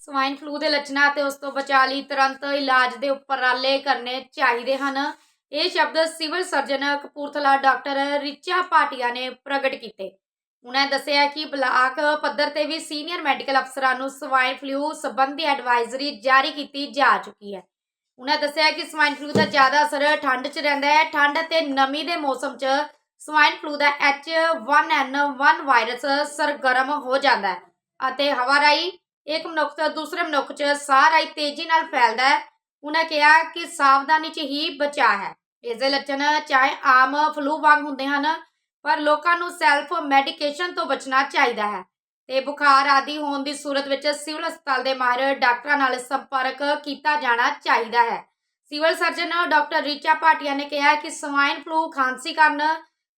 Swine flu ਦੇ ਲੱਛਣਾਂ ਅਤੇ ਉਸ ਤੋਂ ਬਚਾਅ ਲਈ ਤੁਰੰਤ ਇਲਾਜ ਦੇ ਉਪਰਾਲੇ ਕਰਨੇ ਚਾਹੀਦੇ ਹਨ। ਇਹ ਸ਼ਬਦ civil surgeon Kapurthala doctor Richa Bhatia ਨੇ ਪ੍ਰਗਟ ਕੀਤੇ। ਉਹਨਾਂ ਨੇ ਦੱਸਿਆ ਕਿ ਬਲਾਕ ਪੱਧਰ ਤੇ ਵੀ ਸੀਨੀਅਰ ਮੈਡੀਕਲ ਅਫਸਰਾਂ ਨੂੰ ਸਵਾਈਨ ਫਲੂ ਸੰਬੰਧੀ ਐਡਵਾਈਜ਼ਰੀ ਜਾਰੀ ਕੀਤੀ ਜਾ ਚੁੱਕੀ ਹੈ। ਉਹਨਾਂ ਦੱਸਿਆ ਕਿ ਸਵਾਈਨ ਫਲੂ ਦਾ ਜ਼ਿਆਦਾ ਅਸਰ ਠੰਡ 'ਚ ਰਹਿੰਦਾ ਹੈ। ਠੰਡ ਅਤੇ ਨਮੀ ਦੇ ਮੌਸਮ 'ਚ ਸਵਾਈਨ ਫਲੂ ਦਾ H1N1 ਵਾਇਰਸ ਸਰਗਰਮ ਹੋ ਜਾਂਦਾ ਹੈ ਅਤੇ ਹਵਾ ਰਾਹੀਂ ਇੱਕ ਮਨੁੱਖ ਤੋਂ ਦੂਸਰੇ ਮਨੁੱਖ 'ਚ ਸਾਹ ਰਾਹੀਂ ਤੇਜ਼ੀ ਨਾਲ ਫੈਲਦਾ ਹੈ। ਉਹਨਾਂ ਕਿਹਾ ਕਿ ਸਾਵਧਾਨੀ 'ਚ ਹੀ ਬਚਾਅ ਹੈ। ਇਸ ਦੇ ਲੱਛਣ ਚਾਹੇ ਆਮ ਫਲੂ ਵਾਂਗ ਹੁੰਦੇ ਹਨ, ਪਰ ਲੋਕਾਂ ਨੂੰ ਸੈਲਫ ਮੈਡੀਕੇਸ਼ਨ ਤੋਂ ਬਚਣਾ ਚਾਹੀਦਾ ਹੈ। ਤੇ ਬੁਖਾਰ ਆਦਿ ਹੋਣ ਦੀ ਸੂਰਤ ਵਿੱਚ ਸਿਵਲ ਹਸਪਤਾਲ ਦੇ ਮਾਹਿਰ ਡਾਕਟਰਾਂ ਨਾਲ ਸੰਪਰਕ ਕੀਤਾ ਜਾਣਾ ਚਾਹੀਦਾ ਹੈ। Civil surgeon doctor Richa Bhatia ਨੇ ਕਿਹਾ ਕਿ ਸਵਾਈਨ ਫਲੂ ਖਾਂਸੀ ਕਾਰਨ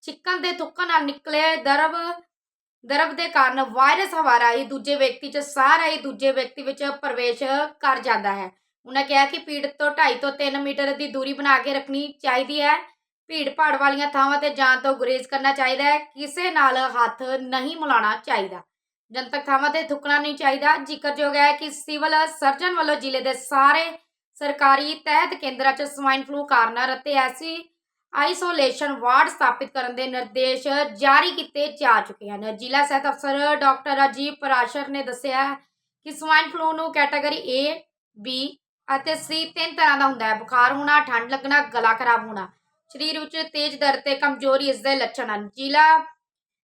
ਚਿੱਕਣ ਦੇ ਥੁੱਕਣ ਨਾਲ ਨਿਕਲੇ ਦਰਬ ਦਰਵ ਦੇ ਕਾਰਨ ਵਾਇਰਸ ਹਵਾ ਰਾਹੀਂ ਦੂਜੇ ਵਿਅਕਤੀ 'ਚ ਸਾਹ ਰਾਹੀਂ ਦੂਜੇ ਵਿਅਕਤੀ ਵਿੱਚ ਪ੍ਰਵੇਸ਼ ਕਰ ਜਾਂਦਾ ਹੈ। ਉਹਨਾਂ ਕਿਹਾ ਕਿ ਪੀੜਤ ਤੋਂ 2.5 ਤੋਂ 3 ਮੀਟਰ ਦੀ ਦੂਰੀ ਬਣਾ ਕੇ ਰੱਖਣੀ ਚਾਹੀਦੀ ਹੈ। ਭੀੜ ਭਾੜ ਵਾਲੀਆਂ ਥਾਵਾਂ ਤੇ ਜਾਣ ਤੋਂ ਗੁਰੇਜ਼ ਕਰਨਾ ਚਾਹੀਦਾ ਹੈ। ਕਿਸੇ ਨਾਲ ਹੱਥ ਨਹੀਂ ਮਿਲਾਉਣਾ ਚਾਹੀਦਾ। ਜਨਤਕ ਥਾਵਾਂ ਤੇ ਥੁੱਕਣਾ ਨਹੀਂ ਚਾਹੀਦਾ। ਜ਼ਿਕਰਯੋਗ ਹੈ ਕਿ ਸਿਵਲ ਸਰਜਨ ਵੱਲੋਂ ਜ਼ਿਲ੍ਹੇ ਦੇ ਸਾਰੇ ਸਰਕਾਰੀ ਤਹਿਤ ਕੇਂਦਰਾਂ 'ਚ ਸਵਾਈਨ ਫਲੂ ਕਾਰਨਰ ਅਤੇ ਐਸੀ ਆਈਸੋਲੇਸ਼ਨ ਵਾਰਡ ਸਥਾਪਿਤ ਕਰਨ ਦੇ ਨਿਰਦੇਸ਼ ਜਾਰੀ ਕੀਤੇ ਜਾ ਚੁੱਕੇ ਹਨ। ਜ਼ਿਲ੍ਹਾ ਸਿਹਤ ਅਫਸਰ ਡਾਕਟਰ ਰਾਜੀਵ ਪਰਾਸ਼ਰ ਨੇ ਦੱਸਿਆ ਕਿ ਸਵਾਈਨ ਫਲੂ ਨੂੰ ਕੈਟਾਗਰੀ A, B ਅਤੇ C ਤਿੰਨ ਤਰ੍ਹਾਂ ਦਾ ਹੁੰਦਾ ਹੈ। ਬੁਖਾਰ ਹੋਣਾ ਠੰਡ ਲੱਗਣਾ ਗਲਾ ਖਰਾਬ ਹੋਣਾ ਸਰੀਰ ਵਿੱਚ ਤੇਜ਼ ਦਰਦ ਤੇ ਕਮਜ਼ੋਰੀ ਇਸ ਦੇ ਲੱਛਣ ਹਨ। ਜ਼ਿਲ੍ਹਾ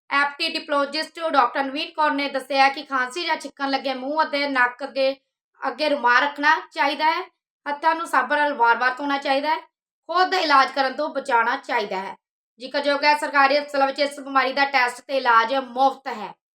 ਐਪਟੀਡੀਪਲੋਜਿਸਟ ਡਾਕਟਰ ਨਵੀਨ ਕੌਰ ਨੇ ਦੱਸਿਆ ਕਿ ਖਾਂਸੀ ਜਾਂ ਛਿੱਕਣ ਲੱਗੇ ਮੂੰਹ ਅਤੇ ਨੱਕ ਅੱਗੇ ਅੱਗੇ ਰੁਮਾਲ ਰੱਖਣਾ ਚਾਹੀਦਾ ਹੈ। ਹੱਥਾਂ ਨੂੰ ਸਾਬਣ ਨਾਲ ਵਾਰ-ਵਾਰ ਧੋਣਾ ਚਾਹੀਦਾ ਹੈ। ਖੁਦ ਇਲਾਜ ਕਰਨ ਤੋਂ ਬਚਾਉਣਾ ਚਾਹੀਦਾ ਹੈ। ਜ਼ਿਕਰਯੋਗ ਹੈ ਸਰਕਾਰੀ ਹਸਪਤਾਲਾਂ ਵਿੱਚ ਇਸ ਬਿਮਾਰੀ ਦਾ ਟੈਸਟ ਤੇ ਇਲਾਜ ਮੁਫਤ ਹੈ।